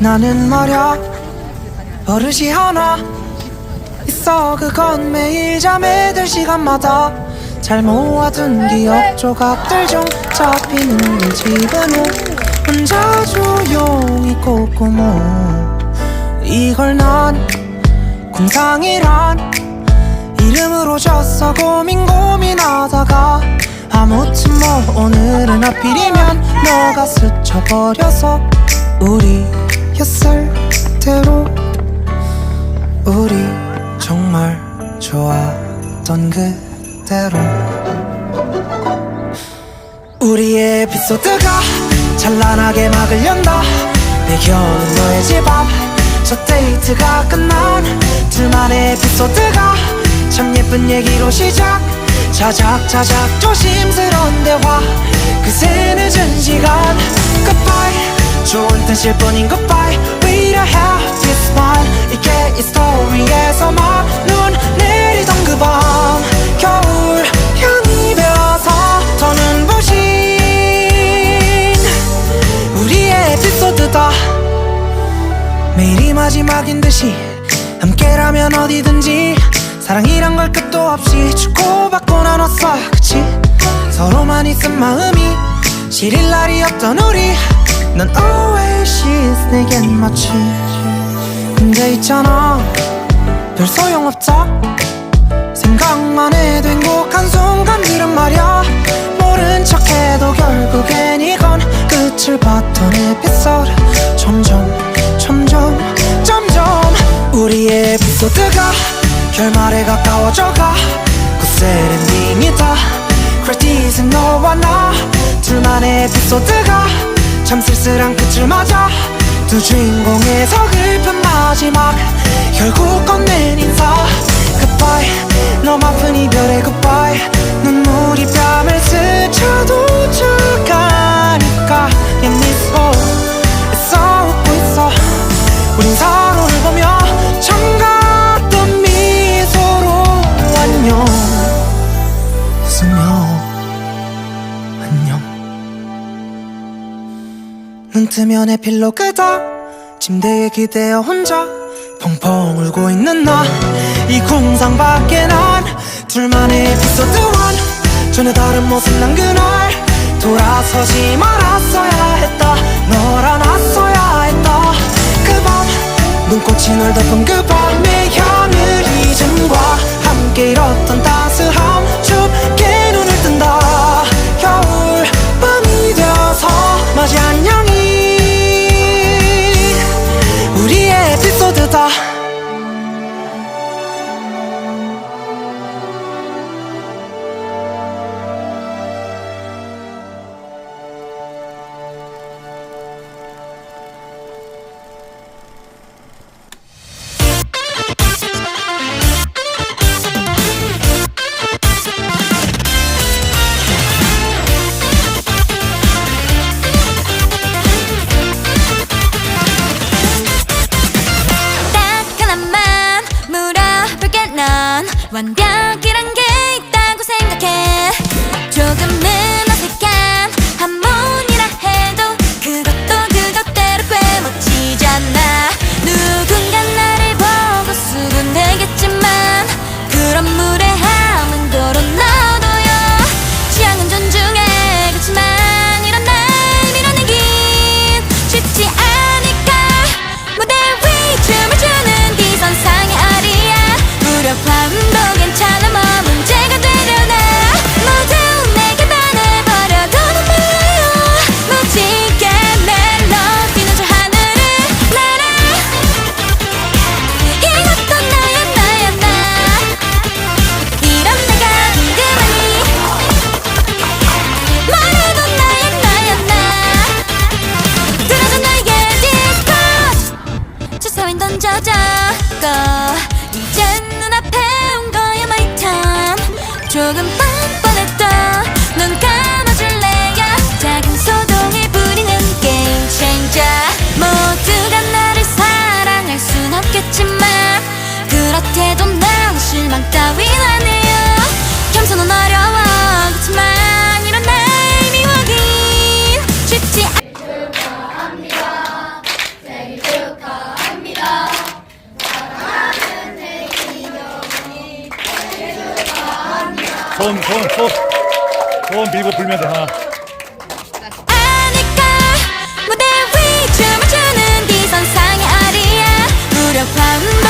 나는 말야 버릇이 하나 있어. 그건 매일 잠에 들 시간마다 잘 모아둔 기억 조각들 중 잡히는 일 집은 후 혼자 조용히 꼼꼼모. 이걸 난 궁상이란 이름으로 졌어. 고민 고민하다가 아무튼 뭐 오늘은 하필이면 너가 스쳐버려서 우리 였을 대로 우리 정말 좋았던 그대로. 우리의 에피소드가 찬란하게 막을 연다. 배경은 너의 집 앞 첫 데이트가 끝난 둘만의 에피소드가 참 예쁜 얘기로 시작. 자작자작 조심스러운 대화. 그새 늦은 시간. Goodbye. 좋은 뜻일 뿐인 goodbye 이게 이 스토리에서만 눈 내리던 그 밤. 겨울 향이 배어서 더 눈부신 우리의 에피소드다. 매일이 마지막인 듯이 함께라면 어디든지 사랑이란 걸 끝도 없이 주고받고 나눴어. 그치? 서로만 있은 마음이 시릴 날이 없던 우리. 넌 oasis 내겐 마치 근데 있잖아. 별 소용없다 생각만 해도 행복한 순간들은 말야. 모른 척해도 결국엔 이건 끝을 봤던 에피소드. 점점 점점 점점 우리의 에피소드가 결말에 가까워져가. 굿 엔딩이다. 크레딧은 너와 나. 둘만의 에피소드가 참 쓸쓸한 끝을 맞아 두 주인공의 서글픈 마지막 눈 뜨면 에필로 그다. 침대에 기대어 혼자 펑펑 울고 있는 나. 이 공상 밖에 난 둘만의 에피소드 원. 전혀 다른 모습 난 그날 돌아서지 말았어야 했다. 널 안았어야 했다. 그 밤 눈꽃이 널 덮은 그 밤의 하늘 이즘과 함께 잃었던 따 있을까. 손, 손. 손 밀고 불면 돼, 하나. 아니까 무대 위 춤을 추는 네 선상의 아리야 무력 반복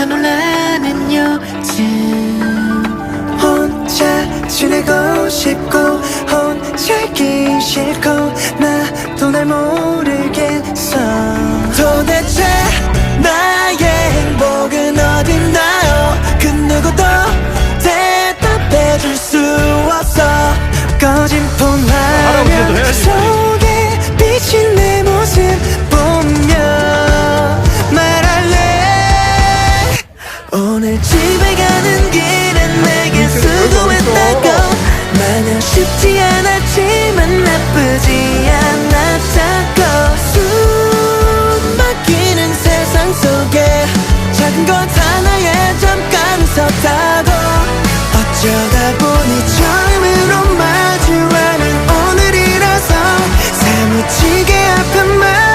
멈춰 놀라는 요즘. 혼자 지내고 싶고 혼자 있기 싫고 나도 날모 집에 가는 길엔 내게 수고했다고. 마냥 쉽지 않았지만 나쁘지 않았다고. 숨 막히는 세상 속에 작은 것 하나에 잠깐 섰다고. 어쩌다 보니 처음으로 마주하는 오늘이라서 사무치게 아픈 말